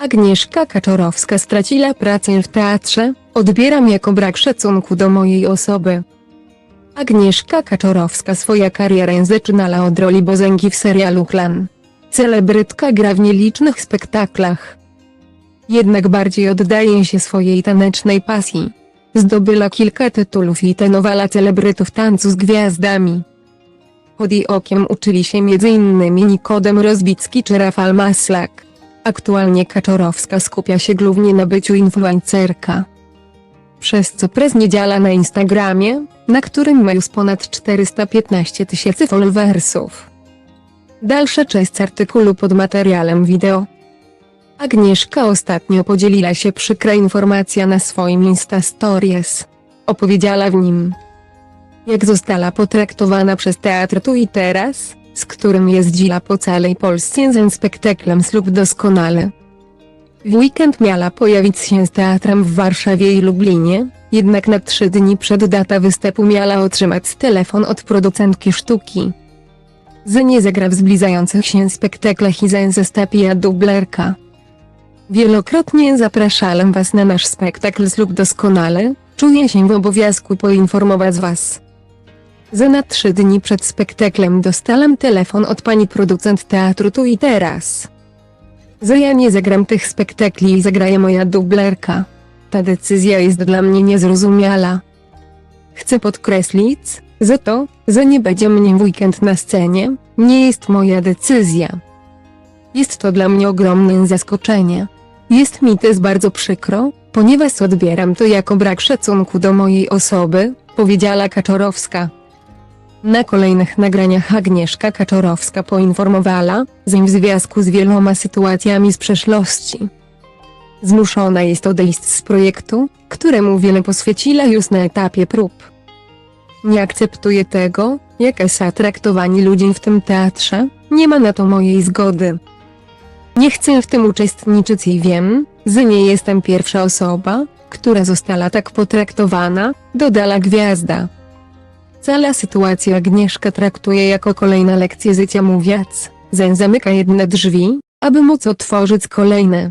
Agnieszka Kaczorowska straciła pracę w teatrze, odbieram jako brak szacunku do mojej osoby. Agnieszka Kaczorowska swoja karierę zaczynała od roli Bozęgi w serialu Klan. Celebrytka gra w nielicznych spektaklach. Jednak bardziej oddaje się swojej tanecznej pasji. Zdobyła kilka tytułów i tenowała celebrytów tańcu z gwiazdami. Pod jej okiem uczyli się m.in. Nikodem Rozbicki czy Rafał Maslak. Aktualnie Kaczorowska skupia się głównie na byciu influencerka. Przez co prez niedziela na Instagramie, na którym ma już ponad 415 tysięcy followersów. Dalsza część artykułu pod materiałem wideo. Agnieszka ostatnio podzieliła się przykra informacja na swoim Insta Stories. Opowiedziała w nim, jak została potraktowana przez teatr tu i teraz, z którym jeździła po całej Polsce ze spektaklem Ślub Doskonale. W weekend miała pojawić się z teatrem w Warszawie i Lublinie, jednak na trzy dni przed data występu miała otrzymać telefon od producentki sztuki. Że nie zagra w zbliżających się spektaklach i zastąpi dublerka. Wielokrotnie zapraszałem Was na nasz spektakl Ślub Doskonale, czuję się w obowiązku poinformować Was. Za na trzy dni przed spektaklem dostałem telefon od pani producent teatru tu i teraz. Że ja nie zagram tych spektakli i zagraje moja dublerka. Ta decyzja jest dla mnie niezrozumiała. Chcę podkreślić, że to, że nie będzie mnie w weekend na scenie, nie jest moja decyzja. Jest to dla mnie ogromne zaskoczenie. Jest mi też bardzo przykro, ponieważ odbieram to jako brak szacunku do mojej osoby, powiedziała Kaczorowska. Na kolejnych nagraniach Agnieszka Kaczorowska poinformowała, że w związku z wieloma sytuacjami z przeszłości. Zmuszona jest odejść z projektu, któremu wiele poświęciła już na etapie prób. Nie akceptuję tego, jak są traktowani ludzie w tym teatrze, nie ma na to mojej zgody. Nie chcę w tym uczestniczyć i wiem, że nie jestem pierwsza osoba, która została tak potraktowana, dodała gwiazda. Cała sytuacja Agnieszka traktuje jako kolejna lekcję życia mówiąc, że zamyka jedne drzwi, aby móc otworzyć kolejne.